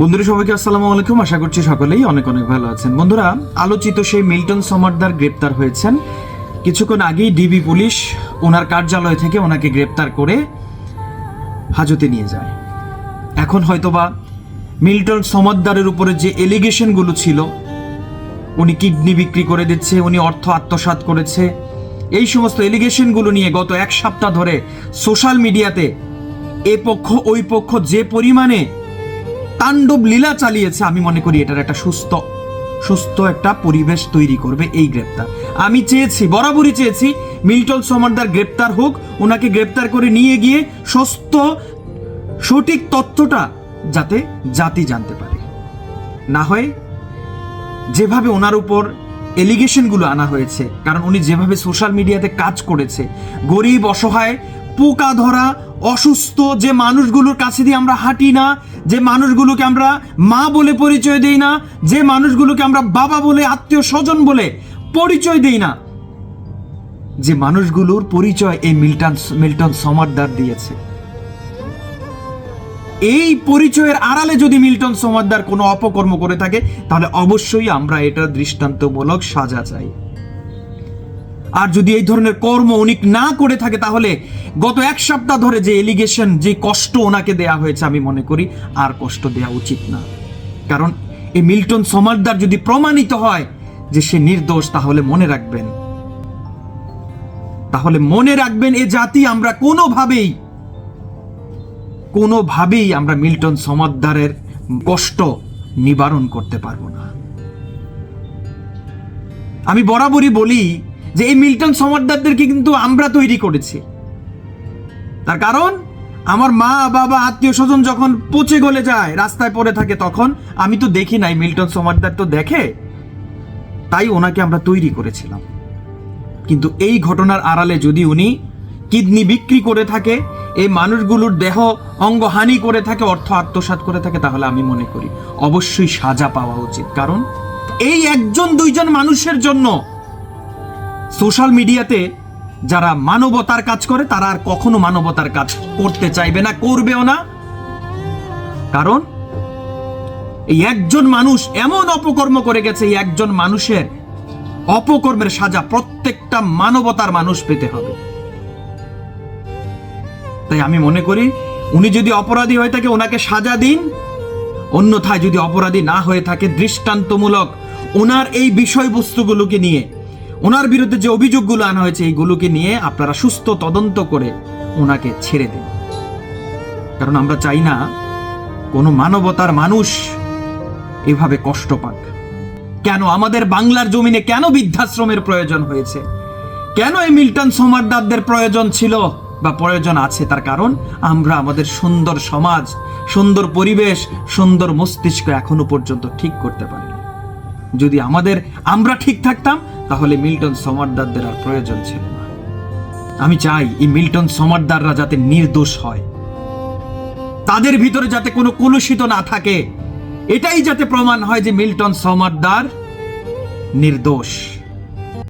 বন্ধুরা, সবাইকে আসসালামু আলাইকুম। আশা করছি সকলেই অনেক অনেক ভালো আছেন। বন্ধুরা, আলোচিত সেই মিল্টন সমারদার গ্রেপ্তার হয়েছেন। কিছুক্ষণ আগেই ডিবি পুলিশ ওনার কার্যালয় থেকে ওনাকে গ্রেপ্তার করে হাজতে নিয়ে যায়। এখন হয়তোবা মিল্টন সমাদ্দারের উপরে যে এলিগেশনগুলো ছিল, উনি কিডনি বিক্রি করে দিচ্ছে, উনি অর্থ আত্মসাৎ করেছে, এই সমস্ত এলিগেশনগুলো নিয়ে গত এক সপ্তাহ ধরে সোশ্যাল মিডিয়াতে এ পক্ষ, ওই পক্ষ যে পরিমাণে তাণ্ডব লীলা চালিয়েছে, আমি মনে করি এটার একটা সুস্থ সুস্থ একটা পরিবেশ তৈরি করবে এই গ্রেপ্তার। আমি চেয়েছি, বরাবরই চেয়েছি, মিল্টন সমারদার গ্রেপ্তার হোক ওনাকে গ্রেপ্তার করে নিয়ে গিয়ে সস্ত সঠিক তথ্যটা যাতে জাতি জানতে পারে। না হয় যেভাবে ওনার উপর এলিগেশনগুলো আনা হয়েছে, কারণ উনি যেভাবে সোশ্যাল মিডিয়াতে কাজ করেছে, গরিব, অসহায়, পোকা ধরা অসুস্থ, যে মানুষগুলোর কাছে দিয়ে আমরা হাঁটি না, যে মানুষগুলোকে আমরা মা বলে পরিচয় দেই না, যে মানুষগুলোকে আমরা বাবা বলে, আত্মীয় স্বজন বলে পরিচয় দেই না, যে মানুষগুলোর পরিচয় এই মিল্টন মিল্টন সমারদার দিয়েছে। এই পরিচয়ের আড়ালে যদি মিল্টন সমাদ্দার কোনো অপকর্ম করে থাকে, তাহলে অবশ্যই আমরা এটা দৃষ্টান্তমূলক সাজা চাই। আর যদি এই ধরনের কর্ম উনি না করে থাকে, তাহলে গত এক সপ্তাহ ধরে যে এলিগেশন যে কষ্ট ওনাকে দেয়া হয়েছে আমি মনে করি, আর কষ্ট দেয়া উচিত না। কারণ এই মিল্টন সমাদ্দার যদি প্রমাণিত হয় যে সে নির্দোষ, তাহলে মনে রাখবেন। তাহলে মনে রাখবেন এ জাতি আমরা কোনোভাবেই কোনোভাবেই আমরা মিল্টন সমাদ্দারের কষ্ট নিবারণ করতে পারব না। আমি বরাবরই বলি যে এই মিল্টন সমাদ্দারদেরকে কিন্তু আমরা তৈরি করেছি। তার কারণ, আমার মা, বাবা, আত্মীয় স্বজন যখন পচে গলে যায়, রাস্তায় পড়ে থাকে, তখন আমি তো দেখি নাই, মিল্টন সমাদ্দার তো দেখে। তাই ওনাকে আমরা তৈরি করেছিলাম। কিন্তু এই ঘটনার আড়ালে যদি উনি কিডনি বিক্রি করে থাকে, এই মানুষগুলোর দেহ অঙ্গহানি করে থাকে, অর্থ আত্মসাৎ করে থাকে, তাহলে আমি মনে করি অবশ্যই সাজা পাওয়া উচিত। কারণ এই একজন, দুইজন মানুষের জন্য সোশ্যাল মিডিয়াতে যারা মানবতার কাজ করে, তারা আর কখনো মানবতার কাজ করতে চাইবে না, করবেও না। কারণ, এই একজন মানুষ এমন অপকর্ম করে গেছে, এই একজন মানুষের অপকর্মের সাজা প্রত্যেকটা মানবতার মানুষ পেতে হবে। তাই আমি মনে করি, উনি যদি অপরাধী হয়ে থাকে, ওনাকে সাজা দিন। অন্যথায় যদি অপরাধী না হয়ে থাকে, দৃষ্টান্তমূলক ওনার এই বিষয়বস্তুগুলোকে নিয়ে ওনার বিরুদ্ধে যে অভিযোগগুলো আনা হয়েছে, এইগুলোকে নিয়ে আপনারা সুস্থ তদন্ত করে ওনাকে ছেড়ে দিন। কারণ আমরা চাই না কোনো মানবতার মানুষ এভাবে কষ্ট পাক। কেন আমাদের বাংলার জমিনে কেন বৃদ্ধাশ্রমের প্রয়োজন হয়েছে? কেন এই মিল্টন সমারদারদের প্রয়োজন ছিল বা প্রয়োজন আছে? তার কারণ আমরা আমাদের সুন্দর সমাজ, সুন্দর পরিবেশ, সুন্দর মস্তিষ্ক এখনও পর্যন্ত ঠিক করতে পারি যদি আমাদের আমরা ঠিক থাকতাম, তাহলে মিল্টন সমারদারদের আর প্রয়োজন ছিল না। আমি চাই এই মিল্টন সমারদাররা যাতে নির্দোষ হয়। তাদের ভিতরে যাতে কোনো কলুষিত না থাকে, এটাই যাতে প্রমাণ হয় যে মিল্টন সমারদার নির্দোষ।